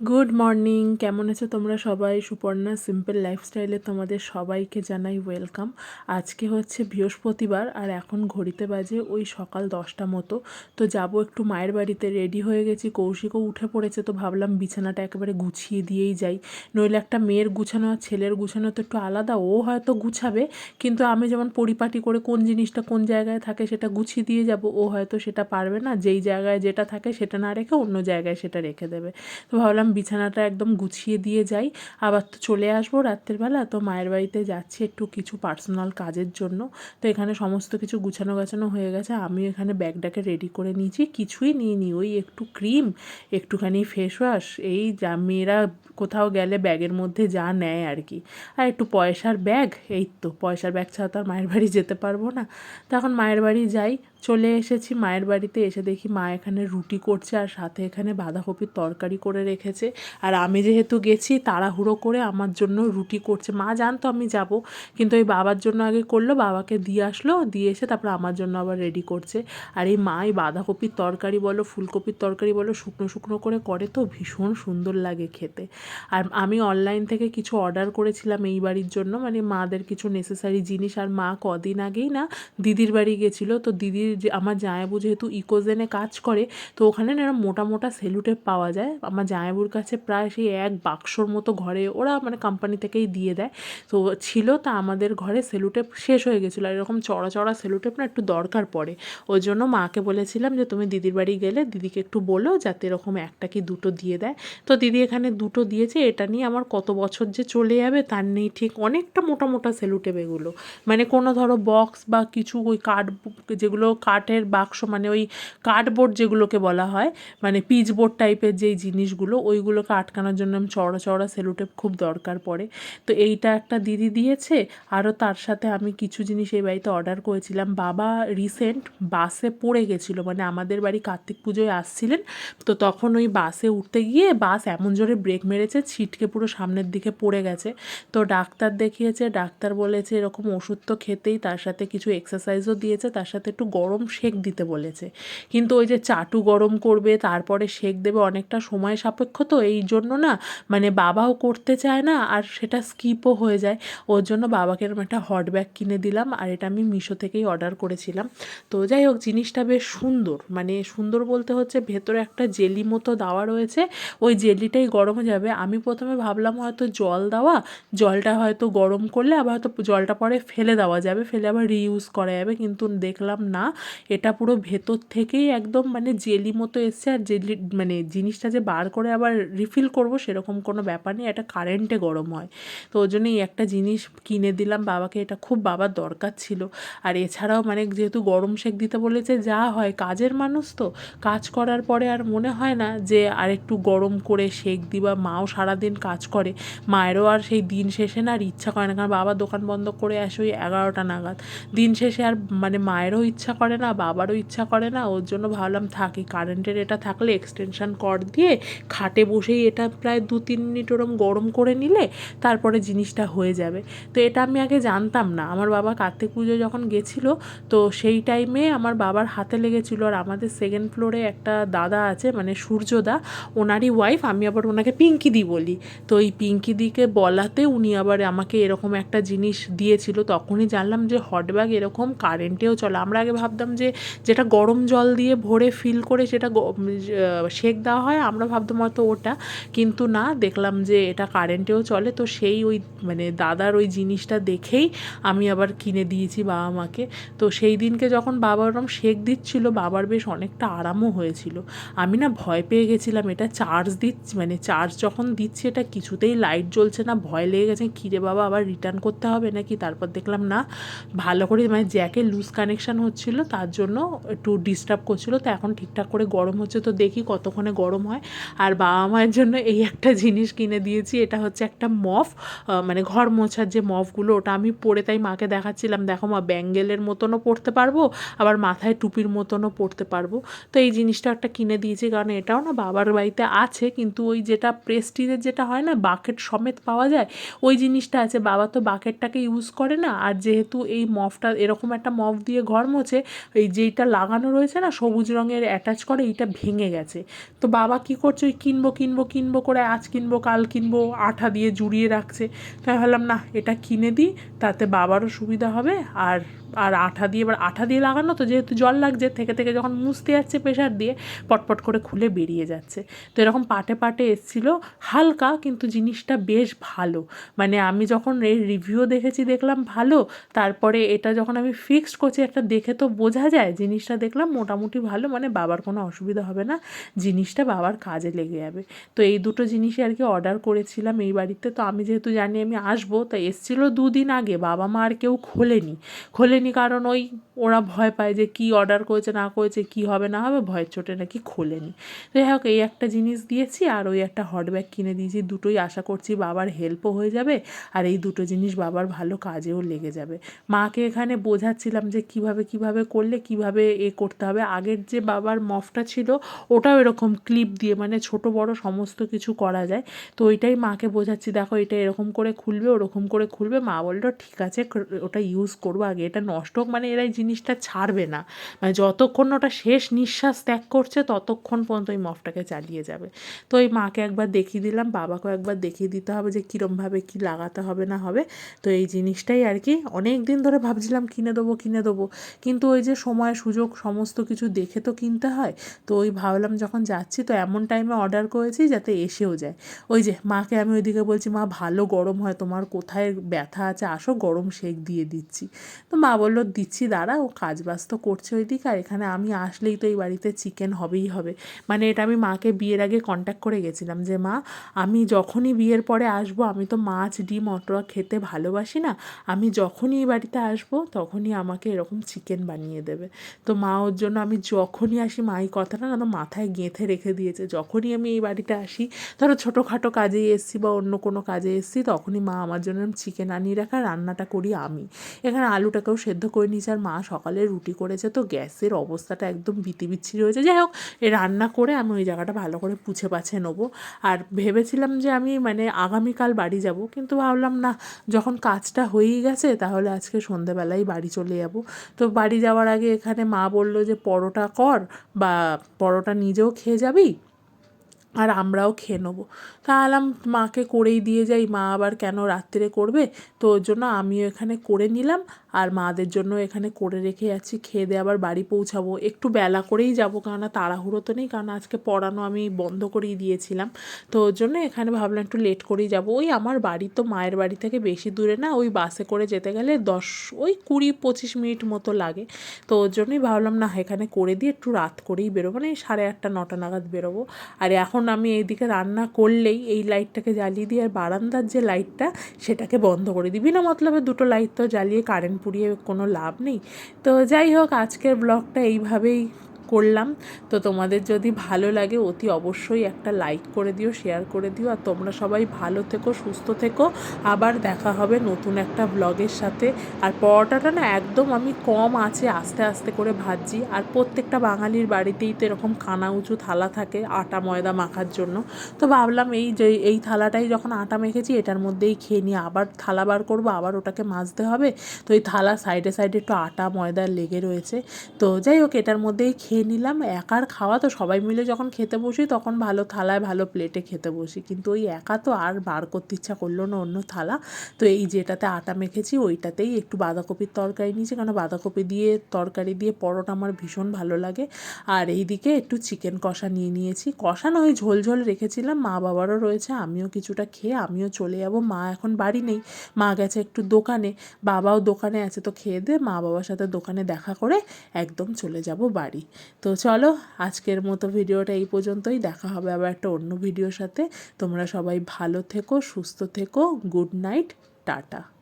Good morning কেমন আছো তোমরা সবাই? সুপর্ণা সিম্পল লাইফস্টাইলে তোমাদের সবাইকে জানাই ওয়েলকাম আজকে হচ্ছে বৃহস্পতিবার আর এখন ঘড়িতে বাজে ওই সকাল দশটা মতো। তো যাব একটু মায়ের বাড়িতে রেডি হয়ে গেছি, কৌশিকও উঠে পড়েছে, তো ভাবলাম বিছানাটা একেবারে গুছিয়ে দিয়েই যাই। নইলে একটা মেয়ের গুছানো আর ছেলের গুছানো তো একটু আলাদা, ও হয়তো গুছাবে, কিন্তু আমি যেমন পরিপাটি করে কোন জিনিসটা কোন জায়গায় থাকে সেটা গুছিয়ে দিয়ে যাব, ও হয়তো সেটা পারবে না, যেই জায়গায় যেটা থাকে সেটা না রেখে অন্য জায়গায় সেটা রেখে দেবে। তো ভাবলাম বিছানাটা একদম গুছিয়ে দিয়ে যাই। আবার তো চলে আসব রাত্রেবেলা, তো মায়ের বাড়িতে যাচ্ছি একটু কিছু পার্সোনাল কাজের জন্য। তো এখানে সমস্ত কিছু গুছানো গাছানো হয়ে গেছে, আমি এখানে ব্যাগটাকে রেডি করে নিয়েছি। কিছুই নিইনি, ওই একটু ক্রিম একটুখানি ফেস ওয়াশ এই যা মেয়েরা কোথাও গেলে ব্যাগের মধ্যে যা নেয় আর কি। আর একটু পয়সার ব্যাগ এই তো, পয়সার ব্যাগ ছাড়া তো আর মায়ের বাড়ি যেতে পারব না। তখন মায়ের বাড়ি যাই চলে এসেছি, মায়ের বাড়িতে এসে দেখি মা এখানে রুটি করছে আর সাথে এখানে বাঁধাকপির তরকারি করে রেখেছে। আর আমি যেহেতু গেছি, তাড়াহুড়ো করে আমার জন্য রুটি করছে। মা জানতো আমি যাব, কিন্তু ওই বাবার জন্য আগে করল, বাবাকে দিয়ে আসলো, দিয়ে এসে তারপর আমার জন্য আবার রেডি করছে। আর এই মা, এই বাঁধাকপির তরকারি বলো, ফুলকপির তরকারি বলো, শুকনো শুকনো করে করে তো ভীষণ সুন্দর লাগে খেতে। আর আমি অনলাইন থেকে কিছু অর্ডার করেছিলাম এই বাড়ির জন্য। মানে মাদের কিছু নেসেসারি জিনিস আর মা কদিন আগেই না দিদির বাড়ি গেছিল, তো দিদির যে আমার জায়াবু যেহেতু ইকোজেনে কাজ করে, তো ওখানে না মোটা মোটা সেলুটেপ পাওয়া যায়। আমার জায়াবুর কাছে প্রায় সেই এক বাক্সর মতো ঘরে ওরা মানে কোম্পানি থেকেই দিয়ে দেয়। তো ছিল তা আমাদের ঘরে সেলুটেপ শেষ হয়ে গেছিল। আর এরকম চড়া চড়া সেলুটেপ না একটু দরকার পড়ে। ওই জন্য মাকে বলেছিলাম যে, তুমি দিদির বাড়ি গেলে দিদিকে একটু বলো যাতে এরকম একটা কি দুটো দিয়ে দেয়। তো দিদি এখানে দুটো দিয়েছে। এটা নিয়ে আমার কত বছর যে চলে যাবে তার নেই ঠিক অনেকটা মোটা মোটা সেলুটেপ এগুলো মানে কোনো ধরো বক্স বা কিছু ওই কার্ড যেগুলো কাঠের বাক্স মানে ওই কার্ডবোর্ড যেগুলোকে বলা হয় মানে পিচবোর্ড টাইপের যেই জিনিসগুলো, ওইগুলোকে আটকানোর জন্য চওড়া চওড়া সেলুটেপ খুব দরকার পড়ে। তো এইটা একটা দিদি দিয়েছে, আরও তার সাথে আমি কিছু জিনিস এই বাড়িতে অর্ডার করেছিলাম। বাবা রিসেন্ট বাসে পড়ে গেছিল মানে আমাদের বাড়ি কার্তিক পুজোয় আসছিলেন, তো তখন ওই বাসে উঠতে গিয়ে বাস এমন জোরে ব্রেক মেরেছে, ছিটকে পুরো সামনের দিকে পড়ে গেছে। তো ডাক্তার দেখিয়েছে, ডাক্তার বলেছে এরকম ওষুধ তো খেতেই, তার সাথে কিছু এক্সারসাইজও দিয়েছে, তার সাথে একটু গরম শেক দিতে বলেছে। কিন্তু ওই যে চাটু গরম করবে, তারপরে শেক দেবে অনেকটা সময় সাপেক্ষ তো, এই জন্য না মানে বাবাও করতে চায় না, আর সেটা স্কিপও হয়ে যায়। ওর জন্য বাবাকে এরকম একটা হট ব্যাগ কিনে দিলাম, আর এটা আমি মিশো থেকেই অর্ডার করেছিলাম। তো যাই হোক, জিনিসটা বেশ সুন্দর মানে সুন্দর বলতে হচ্ছে ভেতরে একটা জেলি মতো দেওয়া রয়েছে। ওই জেলিটাই গরম হয়ে যাবে। আমি প্রথমে ভাবলাম হয়তো জল দেওয়া, জলটা হয়তো গরম করলে আবার হয়তো জলটা পরে ফেলে দেওয়া যাবে, ফেলে আবার রিইউজ করা যাবে, কিন্তু দেখলাম না। এটা পুরো ভেতর থেকেই একদম মানে জেলি মতো এসছে আর জেলি মানে জিনিসটা যে বার করে আবার রিফিল করব সেরকম কোনো ব্যাপার নেই, এটা কারেন্টে গরম হয়। তো ওই জন্যই একটা জিনিস কিনে দিলাম, বাবাকে এটা খুব বাবার দরকার ছিল। আর এছাড়াও মানে যেহেতু গরম শেক দিতে বলেছে, যা হয় কাজের মানুষ তো, কাজ করার পরে আর মনে হয় না যে আর একটু গরম করে শেক দিবা মাও সারাদিন কাজ করে, মায়েরও আর সেই দিন শেষে না আর ইচ্ছা করে না। কারণ বাবা দোকান বন্ধ করে আসে ওই এগারোটা নাগাদ। দিন শেষে আর মানে মায়েরও ইচ্ছা করে না, বাবারও ইচ্ছা করে না, ওর জন্য ভাবলাম থাকি। কারেন্টের এটা থাকলে এক্সটেনশান কর দিয়ে খাটে বসেই এটা প্রায় দু তিন মিনিট ওরম গরম করে নিলে তারপরে জিনিসটা হয়ে যাবে। তো এটা আমি আগে জানতাম না। আমার বাবা কার্তিক পুজো যখন গেছিল, তো সেই টাইমে আমার বাবার হাতে লেগেছিলো। আর আমাদের সেকেন্ড ফ্লোরে একটা দাদা আছে মানে সূর্যদা, ওনারই ওয়াইফ আমি আবার ওনাকে পিঙ্কি দি বলি। তো এই পিঙ্কি দিকে বলাতে উনি আবার আমাকে এরকম একটা জিনিস দিয়েছিল। তখনই জানলাম যে হট ব্যাগ এরকম কারেন্টেও চলে। আমরা আগে ভাবতাম যে যেটা গরম জল দিয়ে ভরে ফিল করে সেটা সেক দেওয়া হয়, আমরা ভাবতাম হয়তো ওটা। কিন্তু না, দেখলাম যে এটা কারেন্টেও চলে। তো সেই ওই মানে দাদার ওই জিনিসটা দেখেই আমি আবার কিনে দিয়েছি বাবা মাকে। তো সেই দিনকে যখন বাবা ওরম শেক দিচ্ছিল, বাবার বেশ অনেকটা আরামও হয়েছিল। আমি না ভয় পেয়ে গেছিলাম, এটা চার্জ দিচ্ছি মানে চার্জ যখন দিচ্ছি, এটা কিছুতেই লাইট জ্বলছে না, ভয় লেগে গেছে কিরে বাবা, আবার রিটার্ন করতে হবে নাকি? তারপর দেখলাম না, ভালো করে মানে জ্যাকে লুজ কানেকশান হচ্ছিল। তার জন্য একটু ডিস্টার্ব করছিল। তো এখন ঠিকঠাক করে গরম হচ্ছে, তো দেখি কতক্ষণে গরম হয়। আর বাবা মায়ের জন্য এই একটা জিনিস কিনে দিয়েছি, এটা হচ্ছে একটা মফ। মানে ঘর মোছার যে মফগুলো, ওটা আমি পরে তাই মাকে দেখাচ্ছিলাম। দেখো মা, ব্যাঙ্গেলের মতনও পরতে পারব, আবার মাথায় টুপির মতনও পরতে পারব। তো এই জিনিসটা একটা কিনে দিয়েছি, কারণ এটাও না বাবার বাড়িতে আছে, কিন্তু ওই যেটা প্রেস্টিজের যেটা হয় না বাকেট সমেত পাওয়া যায়, ওই জিনিসটা আছে। বাবা তো বাকেটটাকে ইউজ করে না, আর যেহেতু এই মফটা এরকম একটা মফ দিয়ে ঘর মোছে এই যেইটা লাগানো রয়েছে না, সবুজ রঙের অ্যাটাচ করে, এইটা ভেঙে গেছে। তো বাবা কি করছে, ওই কিনবো কিনবো কিনবো করে আজ কিনবো, কাল কিনবো, আঠা দিয়ে জুড়িয়ে রাখছে। তাই ভাবলাম, না, এটা কিনে দিই, তাতে বাবারও সুবিধা হবে, আর আর আঠা দিয়ে, এবার আঠা দিয়ে লাগানো তো যেহেতু জল লাগছে, থেকে থেকে যখন মুছতে যাচ্ছে প্রেশার দিয়ে পটপট করে খুলে বেরিয়ে যাচ্ছে। তো এরকম পাটে পাটে এসছিলো হালকা, কিন্তু জিনিসটা বেশ ভালো। মানে আমি যখন এর রিভিউ দেখেছি, দেখলাম ভালো। তারপরে এটা যখন আমি ফিক্সড করছি, একটা দেখে তো বোঝা যায়, জিনিসটা দেখলাম মোটামুটি ভালো। মানে বাবার কোনো অসুবিধা হবে না, জিনিসটা বাবার কাজে লেগে যাবে। তো এই দুটো জিনিসই আর কি অর্ডার করেছিলাম এই বাড়িতে। তো আমি যেহেতু জানি আমি আসব, তো এসছিলো দুদিন আগে। বাবা মা আর কেউ খোলেনি। খোলেনি কারণ ওই ওরা ভয় পায় যে কি অর্ডার করেছে, না করেছে, কি হবে, না হবে, ভয়ের চোটে নাকি খোলেনি। যাই হোক, এই একটা জিনিস দিয়েছি আর ওই একটা হট ব্যাগ কিনে দিয়েছি। দুটোই আশা করছি বাবার হেল্পও হয়ে যাবে আর এই দুটো জিনিস বাবার ভালো কাজেও লেগে যাবে। মাকে এখানে বোঝাচ্ছিলাম যে কীভাবে কীভাবে করলে, কীভাবে এ করতে হবে। আগের যে বাবার মফটা ছিল, ওটাও এরকম ক্লিপ দিয়ে মানে ছোট, বড় সমস্ত কিছু করা যায়। তো ওইটাই মাকে বোঝাচ্ছি, দেখো এটা এরকম করে খুলবে, ওরকম করে খুলবে। মা বলল, ঠিক আছে, ওটা ইউজ করব আগে। এটা নষ্ট হোক মানে এরা এই জিনিসটা ছাড়বে না। মানে যতক্ষণ ওটা শেষ নিঃশ্বাস ত্যাগ করছে, ততক্ষণ পর্যন্ত ওই মফটাকে চালিয়ে যাবে। তো ওই মাকে একবার দেখিয়ে দিলাম, বাবাকেও একবার দেখিয়ে দিতে হবে যে কীরমভাবে কী লাগাতে হবে না হবে। তো এই জিনিসটাই আর কি, অনেক দিন ধরে ভাবছিলাম কিনে দেবো কিনে দেবো। কিন্তু ওই যে সময়, সুযোগ, সমস্ত কিছু দেখে তো কিনতে হয়। তো ওই ভাবলাম যখন যাচ্ছি, তো এমন টাইমে অর্ডার করেছি যাতে এসেও যায়। ওই যে মাকে আমি ওইদিকে বলছি, মা, ভালো গরম হয়, তোমার কোথায় ব্যথা আছে? আসো, গরম শেক দিয়ে দিচ্ছি। তো মা বলল, দিচ্ছি দাঁড়া ও কাজ বাজ তো করছে ওইদিকে, আর এখানে আমি আসলেই তো এই বাড়িতে চিকেন হবেই হবে। মানে এটা আমি মাকে বিয়ের আগে কন্ট্যাক্ট করে গেছিলাম যে, মা, আমি যখনই বিয়ের পরে আসব, আমি তো মাছ, ডিম, অটোয়া খেতে ভালোবাসি না, আমি যখনই এই বাড়িতে আসব, তখনই আমাকে এরকম চিকেন বানিয়ে দেবে। তো মা ওর জন্য আমি যখনই আসি, মা এই কথাটা না মাথায় গেঁথে রেখে দিয়েছে, যখনই আমি এই বাড়িতে আসি, ধরো ছোটোখাটো কাজে এসছি বা অন্য কোনো কাজে এসছি, তখনই মা আমার জন্য চিকেন আনিয়ে রাখা রান্নাটা করি আমি। এখানে আলুটাকেও সেদ্ধ করে নিয়েছি আর মা সকালে রুটি করেছে, তো গ্যাসের অবস্থাটা একদম বিতি বিচ্ছিরি হয়েছে। যাই হোক, এ রান্না করে আমি ওই জায়গাটা ভালো করে পুছে পাছে নেব। আর ভেবেছিলাম যে আমি মানে আগামীকাল বাড়ি যাব, কিন্তু ভাবলাম না, যখন কাজটা হয়েই গেছে তাহলে আজকে সন্ধেবেলায় বাড়ি চলে যাব। তো বাড়ি যাওয়ার আগে এখানে মা বলল যে, পরোটা কর বা পরোটা নিজেও খেয়ে যাবি? আর আমরাও খেয়ে নেব। তা আলাম মাকে করেই দিয়ে যাই, মা আবার কেন রাত্রে করবে? তো ওর জন্য আমিও এখানে করে নিলাম আর মাদের জন্য এখানে করে রেখে যাচ্ছি খেয়ে দিয়ে আবার বাড়ি পৌঁছাবো। একটু বেলা করেই যাব, কেননা তাড়াহুড়ো তো নেই, কারণ আজকে পড়ানো আমি বন্ধ করেই দিয়েছিলাম। তো ওর জন্য এখানে ভাবলাম একটু লেট করেই যাব। ওই আমার বাড়ি তো মায়ের বাড়ি থেকে বেশি দূরে না, ওই বাসে করে যেতে গেলে দশ, ওই কুড়ি পঁচিশ মিনিট মতো লাগে। তো ওর জন্যই ভাবলাম না এখানে করে দিয়ে একটু রাত করেই বেরোবো মানে সাড়ে আটটা, নটা নাগাদ বেরোবো। আর এখন আমি এইদিকে রান্না করলেই এই লাইটটাকে জ্বালিয়ে দিয়ে আর বারান্দার যে লাইটটা সেটাকে বন্ধ করে দিই। বিনা মতলবে দুটো লাইট তো জ্বালিয়ে কারেন্ট পুড়িয়ে কোনো লাভ নেই। তো যাই হোক, আজকের ব্লগটা এইভাবেই করলাম। তো তোমাদের যদি ভালো লাগে অতি অবশ্যই একটা লাইক করে দিও শেয়ার করে দিও। আর তোমরা সবাই ভালো থেকো, সুস্থ থেকো। আবার দেখা হবে নতুন একটা ব্লগের সাথে। আর পরোটাটা না একদম আমি কম আছে, আস্তে আস্তে করে ভাজছি। আর প্রত্যেকটা বাঙালির বাড়িতেই তো এরকম কানা উঁচু থালা থাকে আটা, ময়দা মাখার জন্য। তো ভাবলাম এই যে, এই থালাটাই যখন আটা মেখেছি, এটার মধ্যেই খেয়ে নিয়ে আবার থালা বার করব, আবার ওটাকে মাজতে হবে। তো এই থালা সাইডে সাইডে একটু আটা, ময়দা লেগে রয়েছে। তো যাই হোক, এটার মধ্যেই খেয়ে খেয়ে নিলাম। একার খাওয়া তো সবাই মিলে যখন খেতে বসি তখন ভালো থালায় ভালো প্লেটে খেতে বসি। কিন্তু ওই একা তো আর বার করতে ইচ্ছা করল না অন্য থালা। তো এই যেটাতে আটা মেখেছি ওইটাতেই একটু বাঁধাকপির তরকারি নিয়েছি। কারণ বাঁধাকপি দিয়ে তরকারি দিয়ে পরোটা আমার ভীষণ ভালো লাগে। আর এইদিকে একটু চিকেন কষা নিয়ে নিয়েছি। কষা নয়, ঝোল ঝোল রেখেছিলাম। মা বাবারও রয়েছে, আমিও কিছুটা খেয়ে আমিও চলে যাব। মা এখন বাড়ি নেই। মা গেছে একটু দোকানে। বাবাও দোকানে আছে তো খেয়ে দে। মা বাবার সাথে দোকানে দেখা করে একদম চলে যাব বাড়ি। তো চলো আজকের মতো ভিডিওটা এই পর্যন্তই। দেখা হবে আবার একটা অন্য ভিডিওর সাথে। তোমরা সবাই ভালো থেকো, সুস্থ থেকো, গুড নাইট, টাটা।